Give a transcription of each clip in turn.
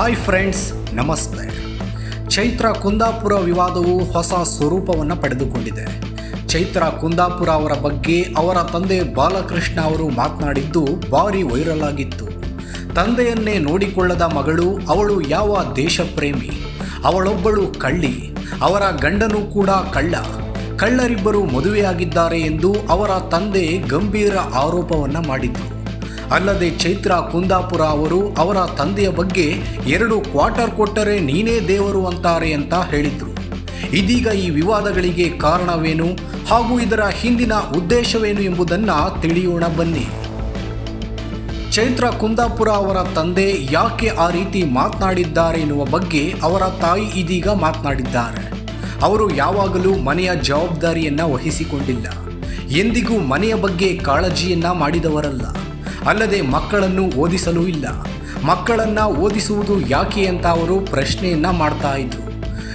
Hi friends, ನಮಸ್ತೆ. ಚೈತ್ರ ಕುಂದಾಪುರ ವಿವಾದವು ಹೊಸ ಸ್ವರೂಪವನ್ನು ಪಡೆದುಕೊಂಡಿದೆ. ಚೈತ್ರ ಕುಂದಾಪುರ ಅವರ ಬಗ್ಗೆ ಅವರ ತಂದೆ ಬಾಲಕೃಷ್ಣ ಅವರು ಮಾತನಾಡಿದ್ದು ಭಾರಿ ವೈರಲ್ ಆಗಿತ್ತು. ತಂದೆಯನ್ನೇ ನೋಡಿಕೊಳ್ಳದ ಮಗಳು, ಅವಳು ಯಾವ ದೇಶಪ್ರೇಮಿ? ಅವಳೊಬ್ಬಳು ಕಳ್ಳಿ, ಅವರ ಗಂಡನೂ ಕೂಡ ಕಳ್ಳ. ಕಳ್ಳರಿಬ್ಬರು ಮದುವೆಯಾಗಿದ್ದಾರೆ ಎಂದು ಅವರ ತಂದೆ ಗಂಭೀರ ಆರೋಪವನ್ನು ಮಾಡಿದ್ರು. ಅಲ್ಲದೆ ಚೈತ್ರ ಕುಂದಾಪುರ ಅವರು ಅವರ ತಂದೆಯ ಬಗ್ಗೆ ಎರಡು ಕ್ವಾರ್ಟರ್ ಕೊಟ್ಟರೆ ನೀನೇ ದೇವರು ಅಂತಾರೆ ಅಂತ ಹೇಳಿದ್ರು. ಇದೀಗ ಈ ವಿವಾದಗಳಿಗೆ ಕಾರಣವೇನು ಹಾಗೂ ಇದರ ಹಿಂದಿನ ಉದ್ದೇಶವೇನು ಎಂಬುದನ್ನು ತಿಳಿಯೋಣ ಬನ್ನಿ. ಚೈತ್ರ ಕುಂದಾಪುರ ಅವರ ತಂದೆ ಯಾಕೆ ಆ ರೀತಿ ಮಾತನಾಡಿದ್ದಾರೆ ಎನ್ನುವ ಬಗ್ಗೆ ಅವರ ತಾಯಿ ಇದೀಗ ಮಾತನಾಡಿದ್ದಾರೆ. ಅವರು ಯಾವಾಗಲೂ ಮನೆಯ ಜವಾಬ್ದಾರಿಯನ್ನು ವಹಿಸಿಕೊಂಡಿಲ್ಲ. ಎಂದಿಗೂ ಮನೆಯ ಬಗ್ಗೆ ಕಾಳಜಿಯನ್ನ ಮಾಡಿದವರಲ್ಲ. ಅಲ್ಲದೆ ಮಕ್ಕಳನ್ನು ಓದಿಸಲು ಇಲ್ಲ. ಮಕ್ಕಳನ್ನ ಓದಿಸುವುದು ಯಾಕೆ ಅಂತ ಅವರು ಪ್ರಶ್ನೆಯನ್ನ ಮಾಡ್ತಾ ಇದ್ರು.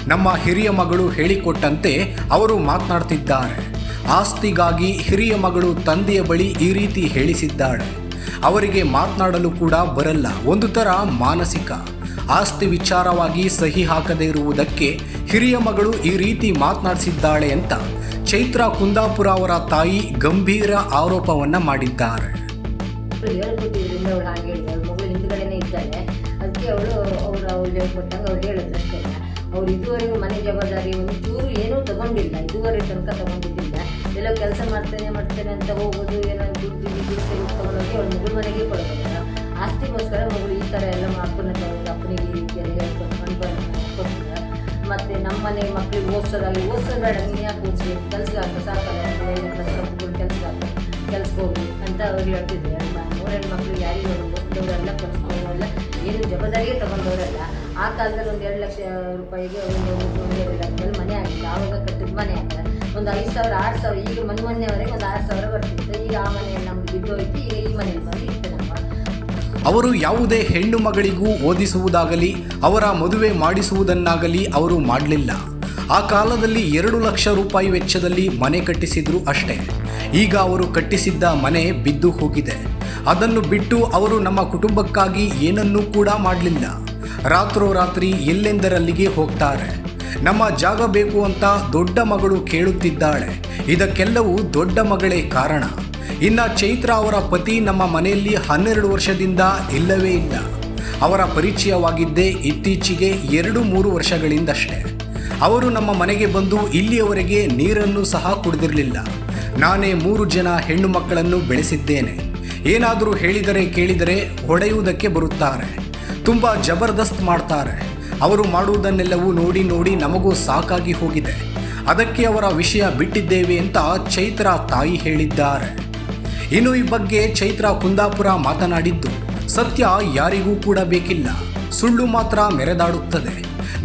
ನಮ್ಮ ಹಿರಿಯ ಮಗಳು ಹೇಳಿಕೊಟ್ಟಂತೆ ಅವರು ಮಾತನಾಡ್ತಿದ್ದಾರೆ. ಆಸ್ತಿಗಾಗಿ ಹಿರಿಯ ಮಗಳು ತಂದೆಯ ಬಳಿ ಈ ರೀತಿ ಹೇಳಿಸಿದ್ದಾಳೆ. ಅವರಿಗೆ ಮಾತನಾಡಲು ಕೂಡ ಬರಲ್ಲ. ಒಂದು ಥರ ಮಾನಸಿಕ. ಆಸ್ತಿ ವಿಚಾರವಾಗಿ ಸಹಿ ಹಾಕದೇ ಇರುವುದಕ್ಕೆ ಹಿರಿಯ ಮಗಳು ಈ ರೀತಿ ಮಾತನಾಡಿಸಿದ್ದಾಳೆ ಅಂತ ಚೈತ್ರಾ ಕುಂದಾಪುರ ಅವರ ತಾಯಿ ಗಂಭೀರ ಆರೋಪವನ್ನು ಮಾಡಿದ್ದಾರೆ. ಅವಳು ಇದರಿಂದ ಅವಳು ಹಾಗೆ ಹೇಳಿದೆ ಅವ್ರ ಮಗಳು ಹಿಂದ್ಗಡೆನೇ ಇದ್ದಾಳೆ. ಅದಕ್ಕೆ ಅವಳು ಅವ್ರು ಅವ್ರು ಹೇಳ್ಕೊಟ್ಟಂಗೆ ಅವ್ರು ಹೇಳಿದ್ರು ಅಷ್ಟೇ. ಅವ್ರು ಇದುವರೆಗೂ ಮನೆ ಜವಾಬ್ದಾರಿ ಒಂದು ಚೂರು ಏನೂ ತಗೊಂಡಿಲ್ಲ. ಇದುವರೆಗೆ ತನಕ ತಗೊಂಡಿದ್ದಿಲ್ಲ. ಎಲ್ಲೋ ಕೆಲಸ ಮಾಡ್ತೇನೆ ಮಾಡ್ತೇನೆ ಅಂತ ಹೋಗೋದು, ಏನೋ ದುಡ್ಡು ದುಡ್ಡು ತಗೊಂಡೋಗಿ ಅವ್ರ ಮಗಳ ಮನೆಗೆ ಕೊಡೋದಿಲ್ಲ. ಆಸ್ತಿಗೋಸ್ಕರ ಮಗಳು ಈ ಥರ ಎಲ್ಲ ಮಾಡ್ಕೊಂಡು ತಗೊಂಡು ಅಪ್ಪನಿಗೆ ಈ ರೀತಿಯಲ್ಲಿ ಹೇಳ್ಕೊಂಡು ಕೊಟ್ಟಿಲ್ಲ ಮತ್ತು ನಮ್ಮ ಮನೆ ಮಕ್ಕಳಿಗೆ ಓದಿಸೋದಾಗಿ ಓದಿಸೋದು ಬೇಡ ನೀನು ಯಾಕೆ ಓದಿಸ್ಬೇಕು ಕೆಲಸ ಹಾಕೋ, ಸಾಕಲ್ಲ ಕೆಲಸ ಹಾಕು, ಕೆಲ್ಸಕ್ಕೆ ಹೋಗಿ ಅಂತ ಅವ್ರು ಹೇಳ್ತಿದ್ರು. ಅವ್ರ ಮಕ್ಕಳು ಯಾರಿಗೂ ಓದಿದವರೆಲ್ಲ ಕಲಿಸ್ಕೊಂಡವರೆಲ್ಲ ಏನು ಜವಾಬ್ದಾರಿಗೆ ತಗೊಂಡವರಲ್ಲ, ಆ ಕಾಲದಲ್ಲಿ ಒಂದು ಎರಡು ಲಕ್ಷ ರೂಪಾಯಿಗೆ ಒಂದು ಒಂದು ಎರಡು ಲಕ್ಷದಲ್ಲಿ ಮನೆ ಆಗಿತ್ತು. ಆವಾಗ ಕಟ್ಟಿದ ಮನೆ ಆಗ್ತದೆ ಒಂದು ಐದು ಸಾವಿರ, ಆರು ಸಾವಿರ, ಈಗ ಮನೆ ಮೊನ್ನೆವರೆಗೆ ಒಂದು ಆರು ಸಾವಿರ ಬರ್ತಿತ್ತು. ಈಗ ಆ ಮನೆ ನಮ್ಗೆ ಬಿದ್ದೋಯ್ತು ಈಗ ಈ ಮನೆಯಲ್ಲಿ ಬಂದು ಅವರು ಯಾವುದೇ ಹೆಣ್ಣು ಮಗಳಿಗೂ ಓದಿಸುವುದಾಗಲಿ, ಅವರ ಮದುವೆ ಮಾಡಿಸುವುದನ್ನಾಗಲಿ ಅವರು ಮಾಡಲಿಲ್ಲ. ಆ ಕಾಲದಲ್ಲಿ ಎರಡು ಲಕ್ಷ ರೂಪಾಯಿ ವೆಚ್ಚದಲ್ಲಿ ಮನೆ ಕಟ್ಟಿಸಿದ್ರು ಅಷ್ಟೇ. ಈಗ ಅವರು ಕಟ್ಟಿಸಿದ್ದ ಮನೆ ಬಿದ್ದು ಹೋಗಿದೆ. ಅದನ್ನು ಬಿಟ್ಟು ಅವರು ನಮ್ಮ ಕುಟುಂಬಕ್ಕಾಗಿ ಏನನ್ನೂ ಕೂಡ ಮಾಡಲಿಲ್ಲ. ರಾತ್ರೋರಾತ್ರಿ ಎಲ್ಲೆಂದರಲ್ಲಿಗೆ ಹೋಗ್ತಾರೆ. ನಮ್ಮ ಜಾಗ ಬೇಕು ಅಂತ ದೊಡ್ಡ ಮಗಳು ಕೇಳುತ್ತಿದ್ದಾಳೆ. ಇದಕ್ಕೆಲ್ಲವೂ ದೊಡ್ಡ ಮಗಳೇ ಕಾರಣ. ಇನ್ನ ಚೈತ್ರ ಅವರ ಪತಿ ನಮ್ಮ ಮನೆಯಲ್ಲಿ ಹನ್ನೆರಡು ವರ್ಷದಿಂದ ಇಲ್ಲವೇ ಇಲ್ಲ. ಅವರ ಪರಿಚಯವಾಗಿದ್ದೇ ಇತ್ತೀಚೆಗೆ ಎರಡು ಮೂರು ವರ್ಷಗಳಿಂದಷ್ಟೇ. ಅವರು ನಮ್ಮ ಮನೆಗೆ ಬಂದು ಇಲ್ಲಿಯವರೆಗೆ ನೀರನ್ನು ಸಹ ಕುಡಿದಿರಲಿಲ್ಲ. ನಾನೇ ಮೂರು ಜನ ಹೆಣ್ಣು ಮಕ್ಕಳನ್ನು ಬೆಳೆಸಿದ್ದೇನೆ. ಏನಾದರೂ ಹೇಳಿದರೆ ಕೇಳಿದರೆ ಹೊಡೆಯುವುದಕ್ಕೆ ಬರುತ್ತಾರೆ. ತುಂಬ ಜಬರ್ದಸ್ತ್ ಮಾಡ್ತಾರೆ. ಅವರು ಮಾಡುವುದನ್ನೆಲ್ಲವೂ ನೋಡಿ ನೋಡಿ ನಮಗೂ ಸಾಕಾಗಿ ಹೋಗಿದೆ. ಅದಕ್ಕೆ ಅವರ ವಿಷಯ ಬಿಟ್ಟಿದ್ದೇವೆ ಅಂತ ಚೈತ್ರ ತಾಯಿ ಹೇಳಿದ್ದಾರೆ. ಇನ್ನು ಈ ಬಗ್ಗೆ ಚೈತ್ರ ಕುಂದಾಪುರ ಮಾತನಾಡಿದ್ದು, ಸತ್ಯ ಯಾರಿಗೂ ಕೂಡ ಬೇಕಿಲ್ಲ. ಸುಳ್ಳು ಮಾತ್ರ ಮೆರೆದಾಡುತ್ತದೆ.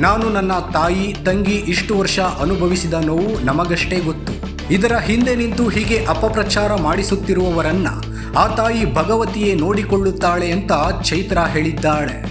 ನಾನು ನನ್ನ ತಾಯಿ, ತಂಗಿ ಇಷ್ಟು ವರ್ಷ ಅನುಭವಿಸಿದ ನೋವು ನಮಗಷ್ಟೇ ಗೊತ್ತು. ಇದರ ಹಿಂದೆ ನಿಂತು ಹೀಗೆ ಅಪಪ್ರಚಾರ ಮಾಡಿಸುತ್ತಿರುವವರನ್ನ ಆ ತಾಯಿ ಭಗವತಿಯೇ ನೋಡಿಕೊಳ್ಳುತ್ತಾಳೆ ಅಂತ ಚೈತ್ರ ಹೇಳಿದ್ದಾಳೆ.